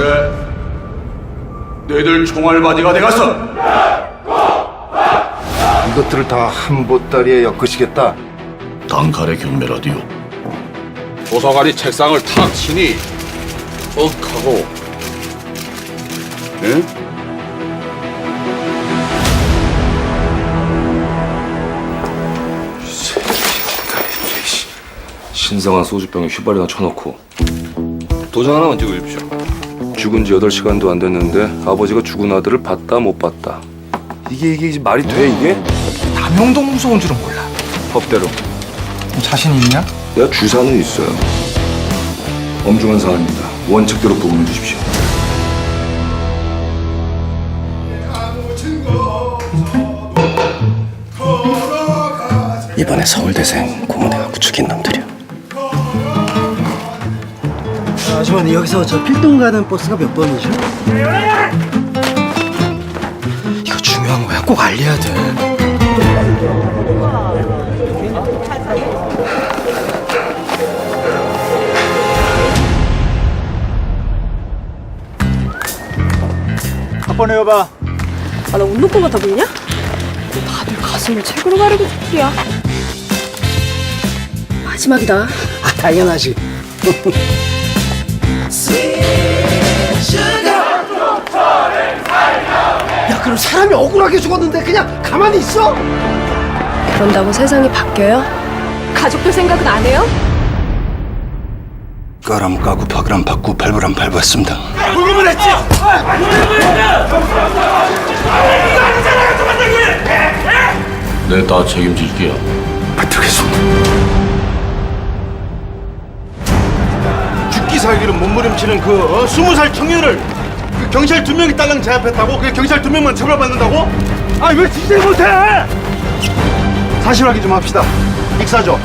그래. 너희들 총알바지가 돼갔어. 이것들을 다 한 보따리에 엮으시겠다. 단칼의 경매라디오. 도서관이 책상을 탁 치니 억 하고 응? 신성한 소주병에 휘발유나 쳐놓고 도장 하나만 찍어 주십시오 죽은 지 8시간도 안 됐는데 아버지가 죽은 아들을 봤다 못 봤다 이게 이게 이제 말이 돼 이게? 남영동 무서운 줄은 몰라. 법대로 자신 있냐? 내가 주사는 있어요 엄중한 사안입니다 원칙대로 부응해 주십시오 이번에 서울대생 고문해갖고 죽인 놈들이야. 아주머니 여기서 저 필동 가는 버스가 몇 번이죠? 이거 중요한 거야. 꼭 알려야 돼. 한번 해봐. 아, 나 운동권 같아 보이냐? 다들 가슴을 책으로 가르고 죽기야. 마지막이다. 아, 당연하지. 야, 그럼 사람이 억울하게 죽었는데 그냥 가만히 있어? 그런다고 세상이 바뀌어요? 가족들 생각은 안 해요? 까람 까고 바그람 받고 발부람 밟았습니다. 내다 책임질게요. 받들겠습니다. 몸부림치는 그 어, 스무 살 청년을 그 경찰 두 명이 딸랑 제압했다고? 그 경찰 두 명만 처벌받는다고? 아 왜 진짜 못해? 사실 확인 좀 합시다. 익사죠.